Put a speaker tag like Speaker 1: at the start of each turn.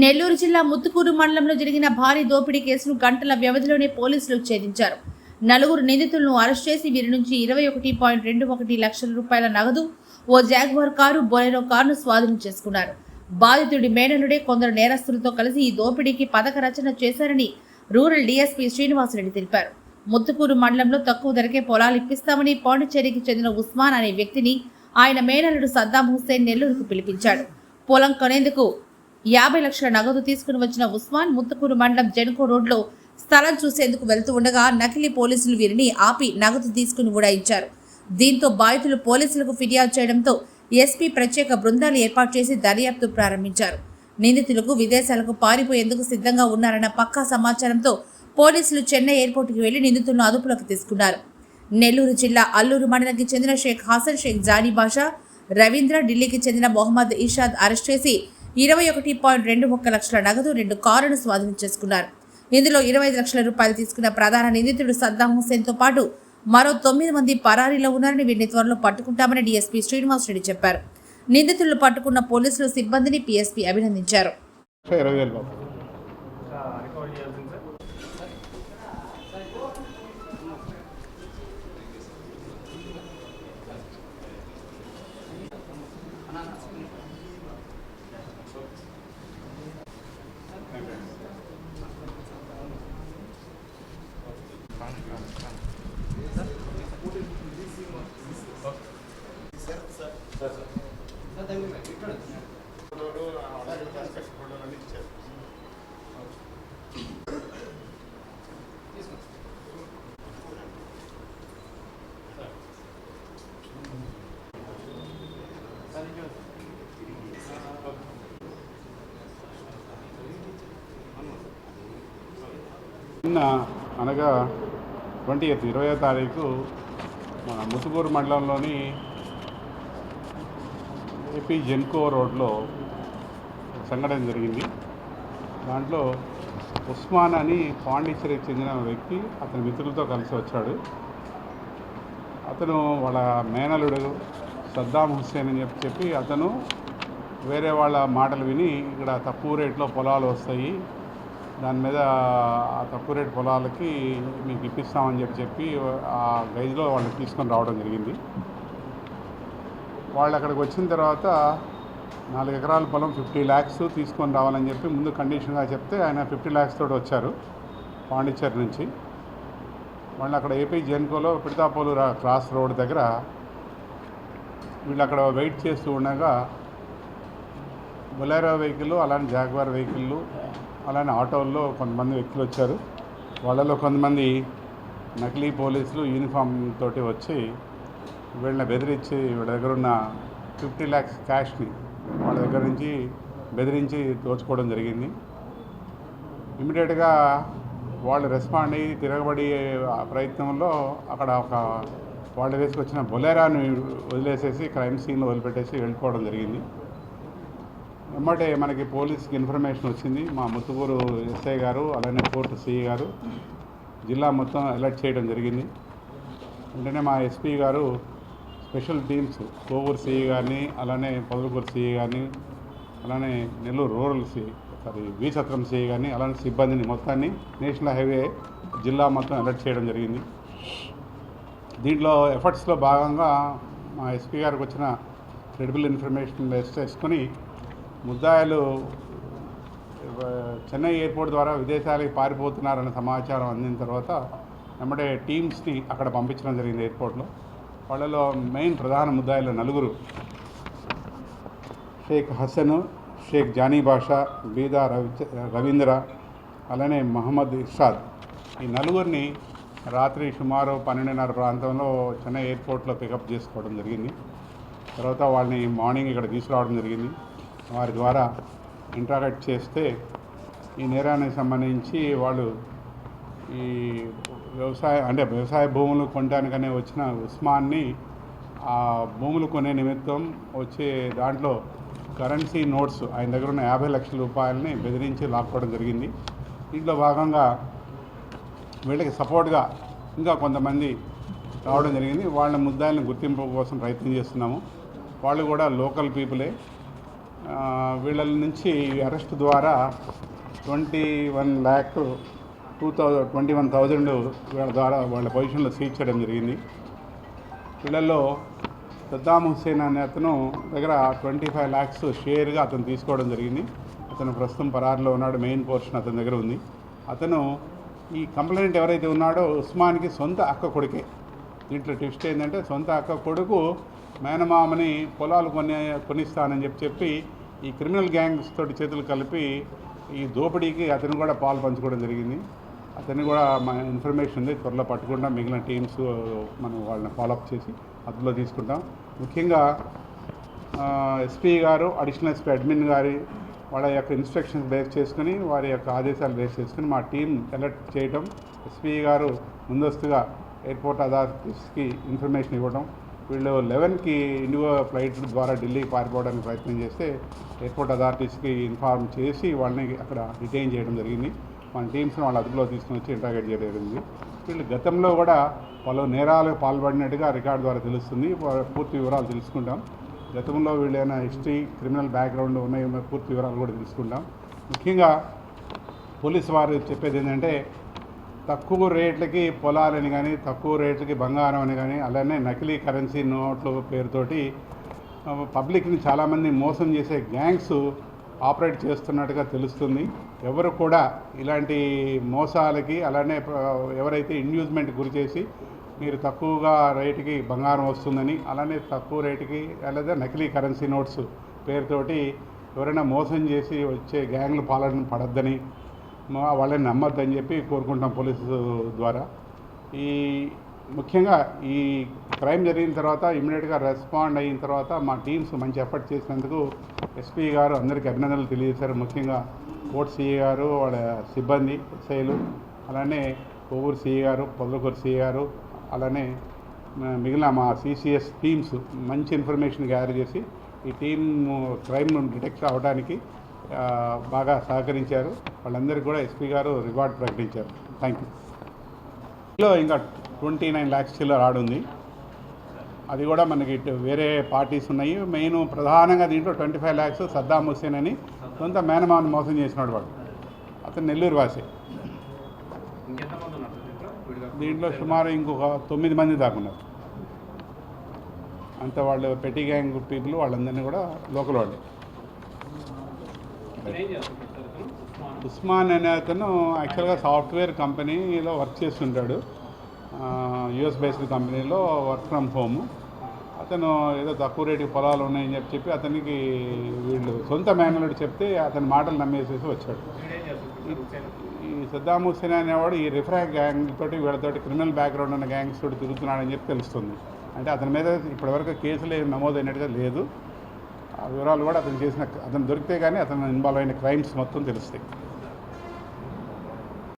Speaker 1: నెల్లూరు జిల్లా ముత్తుకూరు మండలంలో జరిగిన భారీ దోపిడీ కేసును గంటల వ్యవధిలోనే పోలీసులు ఛేదించారు. నలుగురు నిందితులను అరెస్ట్ చేసి వీరి నుంచి ఇరవై ఒకటి పాయింట్ రెండు ఒకటి లక్షల రూపాయల నగదు ఓ జాగ్వార్ కారు బొలెరో కారును స్వాధీనం చేసుకున్నారు. బాధితుడి మేనలుడే కొందరు నేరస్తులతో కలిసి ఈ దోపిడీకి పథక రచన చేశారని రూరల్ డీఎస్పీ శ్రీనివాసరెడ్డి తెలిపారు. ముత్తుకూరు మండలంలో తక్కువ ధరకే పొలాలు ఇప్పిస్తామని పాండిచ్చేరికి చెందిన ఉస్మాన్ అనే వ్యక్తిని ఆయన మేనలుడు సద్దాం హుస్సేన్ నెల్లూరుకు పిలిపించాడు. పొలం కొనేందుకు యాభై లక్షల నగదు తీసుకుని వచ్చిన ఉస్మాన్ ముత్తుకూరు మండలం జెన్కో రోడ్లో స్థలం చూసేందుకు వెళ్తూ ఉండగా నకిలీ పోలీసులు వీరిని ఆపి నగదు తీసుకుని ఉడాయించారు. దీంతో బాధితులు పోలీసులకు ఫిర్యాదు చేయడంతో ఎస్పీ ప్రత్యేక బృందాలు ఏర్పాటు చేసి దర్యాప్తు ప్రారంభించారు. నిందితులకు విదేశాలకు పారిపోయేందుకు సిద్ధంగా ఉన్నారన్న పక్కా సమాచారంతో పోలీసులు చెన్నై ఎయిర్పోర్టుకి వెళ్ళి నిందితులను అదుపులోకి తీసుకున్నారు. నెల్లూరు జిల్లా అల్లూరు మండలానికి చెందిన షేక్ హాసన్ షేక్ జానీ బాషా రవీంద్ర ఢిల్లీకి చెందిన మొహమ్మద్ ఇషాద్ అరెస్ట్ చేసి ఇరవై ఒకటి పాయింట్ రెండు ఒక్క లక్షల నగదు రెండు కారును స్వాధీనం చేసుకున్నారు. ఇందులో ఇరవై ఐదు లక్షల రూపాయలు తీసుకున్న ప్రధాన నిందితుడు సద్దాం హుస్సేన్తో పాటు మరో తొమ్మిది మంది పరారీలో ఉన్నారని వీరిని త్వరలో పట్టుకుంటామని డీఎస్పీ శ్రీనివాసరెడ్డి చెప్పారు. నిందితులు పట్టుకున్న పోలీసులు సిబ్బందిని పీఎస్పీ అభినందించారు.
Speaker 2: Amen.
Speaker 3: నిన్న అనగా ట్వంటీ ఎయిత్ ఇరవై తారీఖు మన ముతుకూరు మండలంలోని ఏపీ జెన్కో రోడ్లో సంఘటన జరిగింది. దాంట్లో ఉస్మాన్ అని పాండిచ్చేరికి చెందిన వ్యక్తి అతని మిత్రులతో కలిసి వచ్చాడు. అతను వాళ్ళ మేనలుడు సద్దాం హుస్సేన్ అని చెప్పి చెప్పి అతను వేరే వాళ్ళ మాటలు విని ఇక్కడ తక్కువ రేట్లో పొలాలు వస్తాయి. దాని మీద ఆ తక్కువ రేటు పొలాలకి మీకు ఇప్పిస్తామని చెప్పి చెప్పి ఆ గైజ్లో వాళ్ళని తీసుకొని రావడం జరిగింది. వాళ్ళు అక్కడికి వచ్చిన తర్వాత నాలుగు ఎకరాల పొలం ఫిఫ్టీ ల్యాక్స్ తీసుకొని రావాలని చెప్పి ముందు కండిషన్గా చెప్తే ఆయన ఫిఫ్టీ ల్యాక్స్ తోటి వచ్చారు పాండిచ్చేరి నుంచి. వాళ్ళు అక్కడ ఏపీ జెన్కోలో పిడతాపోలు క్రాస్ రోడ్ దగ్గర వీళ్ళు అక్కడ వెయిట్ చేస్తూ ఉండగా బొలేరో వెహికల్ అలానే జాగ్వార్ వెహికల్ అలానే ఆటోల్లో కొంతమంది వ్యక్తులు వచ్చారు. వాళ్ళలో కొంతమంది నకిలీ పోలీసులు యూనిఫామ్ తోటి వచ్చి వీళ్ళని బెదిరించి వీళ్ళ దగ్గర ఉన్న ఫిఫ్టీ ల్యాక్స్ క్యాష్ని వాళ్ళ దగ్గర నుంచి బెదిరించి దోచుకోవడం జరిగింది. ఇమీడియట్గా వాళ్ళు రెస్పాండ్ అయ్యి తిరగబడి ప్రయత్నంలో అక్కడ ఒక వాళ్ళు వేసుకొచ్చిన బొలేరాని వదిలేసేసి క్రైమ్ సీన్ వదిలిపెట్టేసి వెళ్ళిపోవడం జరిగింది. వెంబడే మనకి పోలీస్కి ఇన్ఫర్మేషన్ వచ్చింది. మా ముత్తుకూరు ఎస్ఐ గారు అలానే కోర్టు సిఐ గారు జిల్లా మొత్తం అలర్ట్ చేయడం జరిగింది. వెంటనే మా ఎస్పీ గారు స్పెషల్ టీమ్స్ కోవూరు సిఐ గారిని అలానే పొదలకూరు సిఐ గారిని అలానే నెల్లూరు రూరల్ సి సారీ వీసత్రం సిఐ గారిని అలానే సిబ్బందిని మొత్తాన్ని నేషనల్ హైవే జిల్లా మొత్తం అలర్ట్ చేయడం జరిగింది. దీంట్లో ఎఫర్ట్స్లో భాగంగా మా ఎస్పీ గారికి వచ్చిన క్రెడిబుల్ ఇన్ఫర్మేషన్ లెస్ చేసుకొని ముద్దాయిలు చెన్నై ఎయిర్పోర్ట్ ద్వారా విదేశాలకు పారిపోతున్నారన్న సమాచారం అందిన తర్వాత వెంబడే టీమ్స్ని అక్కడ పంపించడం జరిగింది ఎయిర్పోర్ట్లో. వాళ్ళలో మెయిన్ ప్రధాన ముద్దాయిలు నలుగురు. షేక్ హసను షేక్ జానీ బాషా బీదా రవి రవీంద్ర అలానే మహమ్మద్ ఇర్షాద్. ఈ నలుగురిని రాత్రి సుమారు పన్నెండున్నర ప్రాంతంలో చెన్నై ఎయిర్పోర్ట్లో పికప్ చేసుకోవడం జరిగింది. తర్వాత వాళ్ళని మార్నింగ్ ఇక్కడ తీసుకురావడం జరిగింది. వారి ద్వారా ఇంటరాక్ట్ చేస్తే ఈ నేరానికి సంబంధించి వాళ్ళు ఈ వ్యవసాయ అంటే వ్యవసాయ భూములు కొనడానికనే వచ్చిన ఉస్మాన్ని ఆ భూములు కొనే నిమిత్తం వచ్చే దాంట్లో కరెన్సీ నోట్స్ ఆయన దగ్గర ఉన్న యాభై లక్షల రూపాయలని బెదిరించి లాక్కోవడం జరిగింది. దీంట్లో భాగంగా వీళ్ళకి సపోర్ట్గా ఇంకా కొంతమంది రావడం జరిగింది. వాళ్ళ ముద్దాయిలను గుర్తింపు కోసం ప్రయత్నం చేస్తున్నాము. వాళ్ళు కూడా లోకల్ పీపులే. వీళ్ళ నుంచి అరెస్ట్ ద్వారా twenty one lakh two thousand twenty one thousand వీళ్ళ ద్వారా వాళ్ళ పొజిషన్లో సీజ్ చేయడం జరిగింది. వీళ్ళల్లో సద్దాం హుస్సేన్ అనే అతను దగ్గర ట్వంటీ ఫైవ్ ల్యాక్స్ షేర్గా అతను తీసుకోవడం జరిగింది. అతను ప్రస్తుతం పరారులో ఉన్నాడు మెయిన్ పోర్షన్ అతని దగ్గర ఉంది. అతను ఈ కంప్లైంట్ ఎవరైతే ఉన్నాడో ఉస్మాన్కి సొంత అక్క కొడుకే. దీంట్లో ట్విస్ట్ ఏంటంటే సొంత అక్క కొడుకు మేనమామని పొలాలు కొని కొనిస్తానని చెప్పి చెప్పి ఈ క్రిమినల్ గ్యాంగ్స్ తోటి చేతులు కలిపి ఈ దోపిడీకి అతను కూడా పాలు పంచుకోవడం జరిగింది. అతన్ని కూడా మా ఇన్ఫర్మేషన్ ఉంది త్వరలో పట్టుకుంటాం. మిగిలిన టీమ్స్ మనం వాళ్ళని ఫాలోఅప్ చేసి అదుపులో తీసుకుంటాం. ముఖ్యంగా ఎస్పీ గారు అడిషనల్ ఎస్పీ అడ్మిన్ గారి వాళ్ళ యొక్క ఇన్స్ట్రక్షన్స్ బేస్ చేసుకుని వారి యొక్క ఆదేశాలు బేస్ చేసుకుని మా టీం అలర్ట్ చేయటం ఎస్పీ గారు ముందస్తుగా ఎయిర్పోర్ట్ అథారిటీస్కి ఇన్ఫర్మేషన్ ఇవ్వడం వీళ్ళు లెవెన్కి ఇండిగో ఫ్లైట్ ద్వారా ఢిల్లీకి పారిపోవడానికి ప్రయత్నం చేస్తే ఎయిర్పోర్ట్ అథారిటీస్కి ఇన్ఫార్మ్ చేసి వాళ్ళని అక్కడ డిటైన్ చేయడం జరిగింది. మన టీమ్స్ని వాళ్ళ అదుపులో తీసుకుని వచ్చి ఇంటరాగేట్ చేయడం జరిగింది. వీళ్ళు గతంలో కూడా పలు నేరాలకు పాల్పడినట్టుగా రికార్డు ద్వారా తెలుస్తుంది. పూర్తి వివరాలు తెలుసుకుంటాం. గతంలో వీళ్ళైన హిస్టరీ క్రిమినల్ బ్యాక్గ్రౌండ్ ఉన్నాయి పూర్తి వివరాలు కూడా తెలుసుకుంటాం. ముఖ్యంగా పోలీసు వారు చెప్పేది ఏంటంటే తక్కువ రేట్లకి పొలాలని కానీ తక్కువ రేట్లకి బంగారం అని కానీ అలానే నకిలీ కరెన్సీ నోట్ల పేరుతోటి పబ్లిక్ని చాలామంది మోసం చేసే గ్యాంగ్స్ ఆపరేట్ చేస్తున్నట్టుగా తెలుస్తుంది. ఎవరు కూడా ఇలాంటి మోసాలకి అలానే ఎవరైతే ఇండ్యూస్మెంట్ గురి చేసి మీరు తక్కువగా రేటుకి బంగారం వస్తుందని అలానే తక్కువ రేటుకి లేదా నకిలీ కరెన్సీ నోట్స్ పేరుతోటి ఎవరైనా మోసం చేసి వచ్చే గ్యాంగ్లు పాలన పడద్దని వాళ్ళని నమ్మద్దని చెప్పి కోరుకుంటాం పోలీసు ద్వారా. ఈ ముఖ్యంగా ఈ క్రైమ్ జరిగిన తర్వాత ఇమీడియట్గా రెస్పాండ్ అయిన తర్వాత మా టీమ్స్ మంచి ఎఫర్ట్ చేసినందుకు ఎస్పీ గారు అందరికీ అభినందనలు తెలియజేశారు. ముఖ్యంగా కోర్టు సిఏ గారు వాళ్ళ సిబ్బంది ఎస్ఐలు అలానే కొవ్వూరు సీఏ గారు పొదలకూరు సిఏ గారు అలానే మిగిలిన మా సిసిఎస్ టీమ్స్ మంచి ఇన్ఫర్మేషన్ గ్యాదర్ చేసి ఈ టీమ్ క్రైమ్ డిటెక్ట్ అవడానికి బాగా సహకరించారు. వాళ్ళందరికీ కూడా ఎస్పీ గారు రివార్డ్ ప్రకటించారు. థ్యాంక్ యూ ఇంకా ట్వంటీ నైన్ ల్యాక్స్ చిల్లర ఆడుంది అది కూడా మనకి వేరే పార్టీస్ ఉన్నాయి. మెయిన్ ప్రధానంగా దీంట్లో ట్వంటీ ఫైవ్ ల్యాక్స్ సద్దాం హుస్సేన్ అని సొంత మేనమామని మోసం చేసినాడు వాడు. అతను నెల్లూరు వాసే.
Speaker 2: దీంట్లో
Speaker 3: సుమారు ఇంకొక తొమ్మిది మంది దాకున్నారు. అంత వాళ్ళు పెట్టి గ్యాంగ్ పీపుల్ వాళ్ళందరినీ కూడా లోకల్ వాళ్ళే.
Speaker 2: ఉస్మాన్
Speaker 3: అనే అతను యాక్చువల్గా సాఫ్ట్వేర్ కంపెనీలో వర్క్ చేస్తుంటాడు. యుఎస్ బేస్డ్ కంపెనీలో వర్క్ ఫ్రమ్ హోమ్ అతను ఏదో తక్కువ రేటుకి పొలాలు ఉన్నాయని చెప్పి చెప్పి అతనికి వీళ్ళు సొంత మేనలుడు చెప్తే అతని మాటలు నమ్మేసేసి వచ్చాడు. ఈ సద్దాం హుస్సేన్ అనేవాడు ఈ రిఫ్రా గ్యాంగ్ తోటి వీళ్ళతోటి క్రిమినల్ బ్యాక్గ్రౌండ్ ఉన్న గ్యాంగ్స్ తోటి తిరుగుతున్నాడని చెప్పి తెలుస్తుంది. అంటే అతని మీద ఇప్పటివరకు కేసులు ఏమి నమోదైనట్టుగా లేదు. ఆ వివరాలు కూడా అతను చేసిన అతను దొరికితే కానీ అతను ఇన్వాల్వ్ అయిన క్రైమ్స్ మొత్తం తెలుస్తాయి.